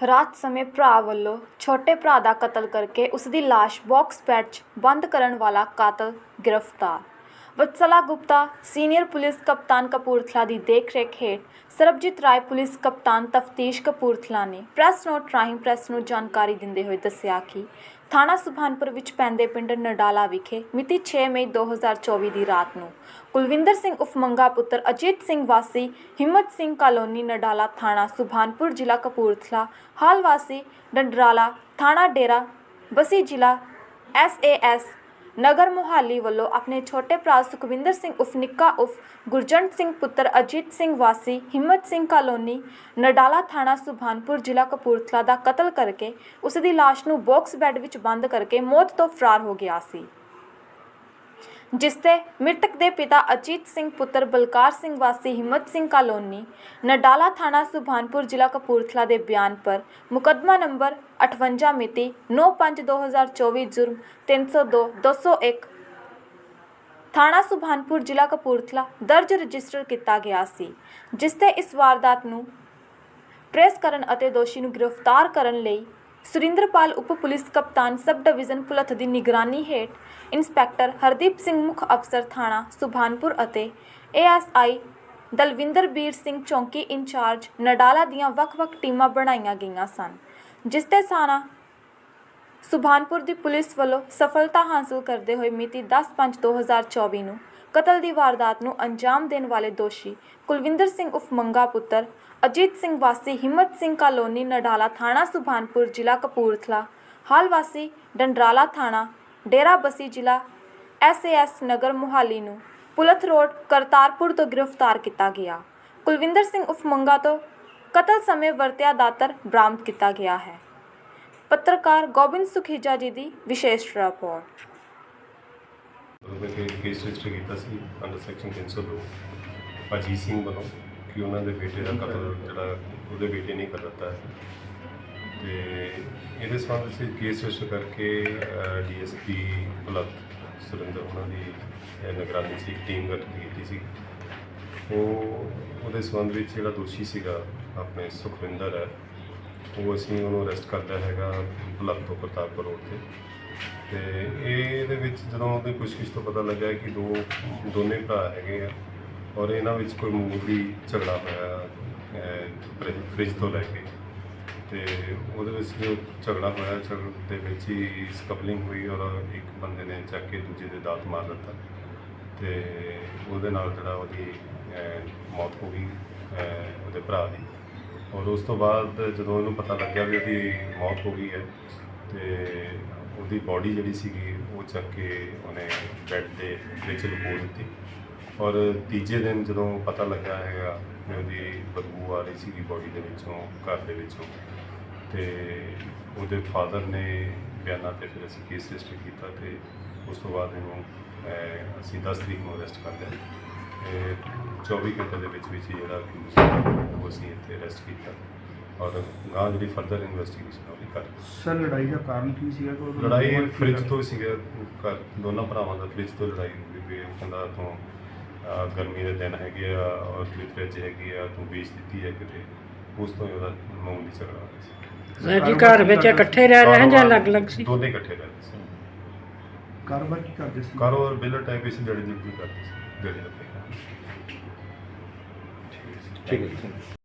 ਰਾਤ ਸਮੇਂ ਭਰਾ ਵੱਲੋਂ ਛੋਟੇ ਭਰਾ ਦਾ ਕਤਲ ਕਰਕੇ ਉਸ ਦੀ ਲਾਸ਼ ਬਾਕਸ ਬੈੱਡ 'ਚ ਬੰਦ ਕਰਨ ਵਾਲਾ ਕਾਤਲ ਗ੍ਰਿਫਤਾਰ। ਵਤਸਲਾ ਗੁਪਤਾ, ਸੀਨੀਅਰ ਪੁਲਿਸ ਕਪਤਾਨ ਕਪੂਰਥਲਾ ਦੀ ਦੇਖਰੇਖ ਹੇਠ ਸਰਬਜੀਤ ਰਾਏ ਪੁਲਿਸ ਕਪਤਾਨ ਤਫਤੀਸ਼ ਕਪੂਰਥਲਾ ਨੇ ਪ੍ਰੈਸ ਨੋਟ ਰਾਹੀਂ ਪ੍ਰੈਸ ਨੂੰ ਜਾਣਕਾਰੀ ਦਿੰਦੇ ਹੋਏ ਦੱਸਿਆ ਕਿ ਥਾਣਾ ਸੁਭਾਨਪੁਰ ਵਿੱਚ ਪੈਂਦੇ ਪਿੰਡ ਨਡਾਲਾ ਵਿਖੇ ਮਿਤੀ 6 ਮਈ 2024 ਦੀ ਰਾਤ ਨੂੰ ਕੁਲਵਿੰਦਰ ਸਿੰਘ ਉਫ ਮੰਗਾ ਪੁੱਤਰ ਅਜੀਤ ਸਿੰਘ ਵਾਸੀ, ਹਿੰਮਤ ਸਿੰਘ ਕਾਲੋਨੀ ਨਡਾਲਾ ਥਾਣਾ ਸੁਭਾਨਪੁਰ ਜ਼ਿਲ੍ਹਾ ਕਪੂਰਥਲਾ, ਹਾਲ ਵਾਸੀ ਡੰਡਰਾਲਾ ਥਾਣਾ ਡੇਰਾ, ਬਸੀ ਜ਼ਿਲ੍ਹਾ ਐਸਏਐਸ ਨਗਰ ਮੁਹਾਲੀ ਵੱਲੋਂ ਆਪਣੇ ਛੋਟੇ ਭਰਾ ਸੁਖਵਿੰਦਰ ਸਿੰਘ ਉਫ ਨਿੱਕਾ ਉਫ ਗੁਰਜੰਟ ਸਿੰਘ ਪੁੱਤਰ ਅਜੀਤ ਸਿੰਘ ਵਾਸੀ, ਹਿੰਮਤ ਸਿੰਘ ਕਾਲੋਨੀ, ਨਡਾਲਾ ਥਾਣਾ ਸੁਭਾਨਪੁਰ, ਜ਼ਿਲ੍ਹਾ ਕਪੂਰਥਲਾ ਦਾ ਕਤਲ ਕਰਕੇ ਉਸ ਦੀ ਲਾਸ਼ ਨੂੰ ਬਾਕਸ ਬੈੱਡ ਵਿੱਚ ਬੰਦ ਕਰਕੇ ਮੌਤ ਤੋਂ ਫਰਾਰ ਹੋ ਗਿਆ ਸੀ। ਜਿਸ ਤੇ ਮ੍ਰਿਤਕ ਦੇ ਪਿਤਾ ਅਜੀਤ ਸਿੰਘ ਪੁੱਤਰ ਬਲਕਾਰ ਸਿੰਘ ਵਾਸੀ ਹਿੰਮਤ ਸਿੰਘ ਕਾਲੋਨੀ, ਨਡਾਲਾ ਥਾਣਾ ਸੁਭਾਨਪੁਰ, ਜ਼ਿਲ੍ਹਾ ਕਪੂਰਥਲਾ ਦੇ ਬਿਆਨ ਪਰ ਮੁਕੱਦਮਾ ਨੰਬਰ 58 ਮਿਤੀ 9/5/2024 ਜੁਰਮ 302 201 ਥਾਣਾ ਸੁਭਾਨਪੁਰ, ਜ਼ਿਲ੍ਹਾ ਕਪੂਰਥਲਾ ਦਰਜ ਰਜਿਸਟਰ ਕੀਤਾ ਗਿਆ ਸੀ, ਜਿਸ ਤੇ ਇਸ ਵਾਰਦਾਤ ਨੂੰ ਟ੍ਰੇਸ ਕਰਨ ਅਤੇ ਦੋਸ਼ੀ ਨੂੰ ਗ੍ਰਿਫਤਾਰ ਕਰਨ ਲਈ ਸੁਰਿੰਦਰਪਾਲ ਉਪ ਪੁਲਿਸ ਕਪਤਾਨ ਸਬ ਡਿਵੀਜ਼ਨ ਪੁਲਤ ਦੀ ਨਿਗਰਾਨੀ ਹੇਠ ਇੰਸਪੈਕਟਰ ਹਰਦੀਪ ਸਿੰਘ ਮੁੱਖ ਅਫਸਰ ਥਾਣਾ ਸੁਭਾਨਪੁਰ ਅਤੇ ਏਐਸਆਈ ਦਲਵਿੰਦਰ ਬੀਰ ਸਿੰਘ ਚੌਂਕੀ ਇੰਚਾਰਜ ਨਡਾਲਾ ਦੀਆਂ ਵੱਖ-ਵੱਖ ਟੀਮਾਂ ਬਣਾਈਆਂ ਗਈਆਂ ਸਨ, ਜਿਸ ਤੇ ਸਾਨਾ ਸੁਭਾਨਪੁਰ ਦੀ ਪੁਲਿਸ ਵੱਲੋਂ ਸਫਲਤਾ ਹਾਸਲ ਕਰਦੇ ਹੋਏ ਮਿਤੀ 10/5/2024 ਨੂੰ ਕਤਲ ਦੀ ਵਾਰਦਾਤ ਨੂੰ ਅੰਜਾਮ ਦੇਣ ਵਾਲੇ ਦੋਸ਼ੀ ਕੁਲਵਿੰਦਰ ਸਿੰਘ ਉਫ ਮੰਗਾ ਪੁੱਤਰ, ਅਜੀਤ ਸਿੰਘ ਵਾਸੀ ਹਿੰਮਤ ਸਿੰਘ ਕਾਲੋਨੀ, ਨਡਾਲਾ ਥਾਣਾ, ਸੁਭਾਨਪੁਰ, ਜ਼ਿਲ੍ਹਾ ਕਪੂਰਥਲਾ। ਹਾਲ ਵਾਸੀ, ਡੰਡਰਾਲਾ ਥਾਣਾ, ਡੇਰਾ ਬਸੀ, ਜ਼ਿਲ੍ਹਾ ਐਸਏਐਸ ਨਗਰ ਮੁਹਾਲੀ ਨੂੰ ਪੁਲਥ ਰੋਡ ਕਰਤਾਰਪੁਰ ਤੋਂ ਗ੍ਰਿਫਤਾਰ ਕੀਤਾ ਗਿਆ। ਕੁਲਵਿੰਦਰ ਸਿੰਘ ਉਫ ਮੰਗਾ ਤੋਂ ਕਤਲ ਸਮੇਂ ਵਰਤਿਆ ਦਾਤਰ ਬਰਾਮਦ ਕੀਤਾ ਗਿਆ ਹੈ। ਪੱਤਰਕਾਰ ਗੋਬਿੰਦ ਸੁਖੀਜਾ ਜੀ ਦੀ ਵਿਸ਼ੇਸ਼ ਰਿਪੋਰਟ। ਉਹਦੇ ਕੇ ਕੇਸ ਰਜਿਸਟਰ ਕੀਤਾ ਸੀ ਅੰਡਰ ਸੈਕਸ਼ਨ 302 ਅਜੀਤ ਸਿੰਘ ਵੱਲੋਂ ਕਿ ਉਹਨਾਂ ਦੇ ਬੇਟੇ ਦਾ ਕਤਲ ਜਿਹੜਾ ਉਹਦੇ ਬੇਟੇ ਨੇ ਕਰ ਦਿੱਤਾ ਹੈ। ਤੇ ਇਹਦੇ ਸੰਬੰਧ ਵਿੱਚ ਕੇਸ ਰਜਿਸਟਰ ਕਰਕੇ ਡੀਐਸਪੀ ਪੁਲਤ ਸੁਰਿੰਦਰ ਉਹਨਾਂ ਦੀ ਅਹ, ਨਿਗਰਾਨੀ 'ਚ ਇੱਕ ਟੀਮ ਗਠਿਤ ਕੀਤੀ ਸੀ। ਉਹ ਉਹਦੇ ਸੰਬੰਧ ਵਿੱਚ ਜਿਹੜਾ ਦੋਸ਼ੀ ਸੀਗਾ ਆਪਣੇ ਸੁਖਵਿੰਦਰ ਹੈ ਉਹ ਅਸੀਂ ਉਹਨੂੰ ਅਰੈਸਟ ਕਰਦਾ ਹੈਗਾ ਪੁਲਤ ਤੋਂ ਪ੍ਰਤਾਪਪੁਰ ਰੋਡ ਤੇ। ਤੇ ਇਹ ਇਹਦੇ ਵਿੱਚ ਜਦੋਂ ਉਹਦੀ ਪੁੱਛਗਿੱਛ ਤੋਂ ਪਤਾ ਲੱਗਾ ਕਿ ਦੋ ਦੋਨੇ ਭਰਾ ਹੈਗੇ ਆ ਔਰ ਇਹਨਾਂ ਵਿੱਚ ਕੋਈ ਮਾਮੂਲੀ ਝਗੜਾ ਹੋਇਆ ਅਹ, ਫਰਿੱਜ- ਫਰਿੱਜ ਤੋਂ ਲੈ ਕੇ ਤੇ ਉਹਦੇ ਵਿੱਚ ਜੋ ਝਗੜਾ ਹੋਇਆ ਝਗੜੇ ਦੇ ਵਿੱਚ ਹੀ ਸਕਪਲਿੰਗ ਹੋਈ ਔਰ ਇੱਕ ਬੰਦੇ ਨੇ ਚੱਕ ਕੇ ਦੂਜੇ ਦੇ ਦਾਤ ਮਾਰ ਦਿੱਤਾ ਤੇ ਉਹਦੇ ਨਾਲ ਜਿਹੜਾ ਉਹਦੀ ਅਹ, ਮੌਤ ਹੋ ਗਈ ਅਹ, ਉਹਦੇ ਭਰਾ ਦੀ ਔਰ ਉਸ ਤੋਂ ਬਾਅਦ ਜਦੋਂ ਉਹਨੂੰ ਪਤਾ ਲੱਗਿਆ ਵੀ ਉਹਦੀ ਮੌਤ ਹੋ ਗਈ ਹੈ ਤੇ ਉਹਦੀ ਬਾਡੀ ਜਿਹੜੀ ਸੀਗੀ, ਉਹ ਚੱਕ ਕੇ ਉਹਨੇ ਬੈੱਡ ਦੇ ਵਿੱਚ ਲੁਕੋ ਦਿੱਤੀ। ਔਰ ਤੀਜੇ ਦਿਨ ਜਦੋਂ ਪਤਾ ਲੱਗਾ ਹੈਗਾ ਕਿ ਉਹਦੀ ਬਦਬੂ ਆ ਰਹੀ ਸੀਗੀ ਬਾਡੀ ਦੇ ਵਿੱਚੋਂ, ਘਰ ਦੇ ਵਿੱਚੋਂ, ਤੇ ਉਹਦੇ ਫਾਦਰ ਨੇ ਬਿਆਨਾਂ ਤੇ ਫਿਰ ਅਸੀਂ ਕੇਸ ਰਜਿਸਟਰ ਕੀਤਾ ਤੇ ਉਸ ਤੋਂ ਬਾਅਦ ਇਹਨੂੰ ਅਸੀਂ 10 ਤਰੀਕ ਨੂੰ ਅਰੈਸਟ ਕਰ ਲਿਆ। ਤੇ 24 ਘੰਟੇ ਦੇ ਵਿੱਚ ਵਿੱਚ ਹੀ ਜਿਹੜਾ accused ਉਹ ਅਸੀਂ ਇੱਥੇ ਅਰੈਸਟ ਕੀਤਾ। ਔਰ ਗਾਂ ਜਿਹੜੀ ਫਰਦਰ ਇਨਵੈਸਟੀਗੇਸ਼ਨ ਉਹ ਵੀ ਕਰ ਸਰ ਲੜਾਈ ਦਾ ਕਾਰਨ ਕੀ ਸੀਗਾ? ਕਿ ਉਹਦਾ ਲੜਾਈ ਫ੍ਰਿਜ? ਤੋਂ ਸੀਗਾ ਘਰ ਦੋਨਾਂ ਭਰਾਵਾਂ ਦਾ ਫ੍ਰਿਜ ਤੋਂ ਲੜਾਈ ਹੋ ਗਈ ਵੀ ਉਹ ਕਹਿੰਦਾ ਤੂੰ ਅਹ, ਗਰਮੀ ਦੇ ਦਿਨ ਹੈਗੇ ਆ ਔਰ ਵੀ ਫ੍ਰਿਜ ਹੈਗੀ ਆ ਤੂੰ ਵੇਚ ਦਿੱਤੀ ਹੈ ਕਿਤੇ। ਉਸ ਤੋਂ ਹੀ ਉਹਦਾ ਮਾਮੂਲੀ ਝਗੜਾ ਹੋਇਆ ਸੀ। ਸਰ ਜੀ ਘਰ ਵਿੱਚ ਇਕੱਠੇ ਰਹਿ ਰਹੇ ਹਨ ਜਾਂ ਅਲੱਗ-ਅਲੱਗ ਸੀ? ਦੋਨੇ ਇਕੱਠੇ ਰਹਿੰਦੇ ਸੀ। ਕਾਰੋਬਾਰ ਕੀ ਕਰਦੇ ਸੀ? ਕਾਰੋਬਾਰ ਬਿਲਰ ਟਾਈਪ ਇਸ ਜੜੀ ਦੀ ਕਰਦੇ ਸੀ ਜੜੀ ਦਾ ਠੀਕ ਹੈ।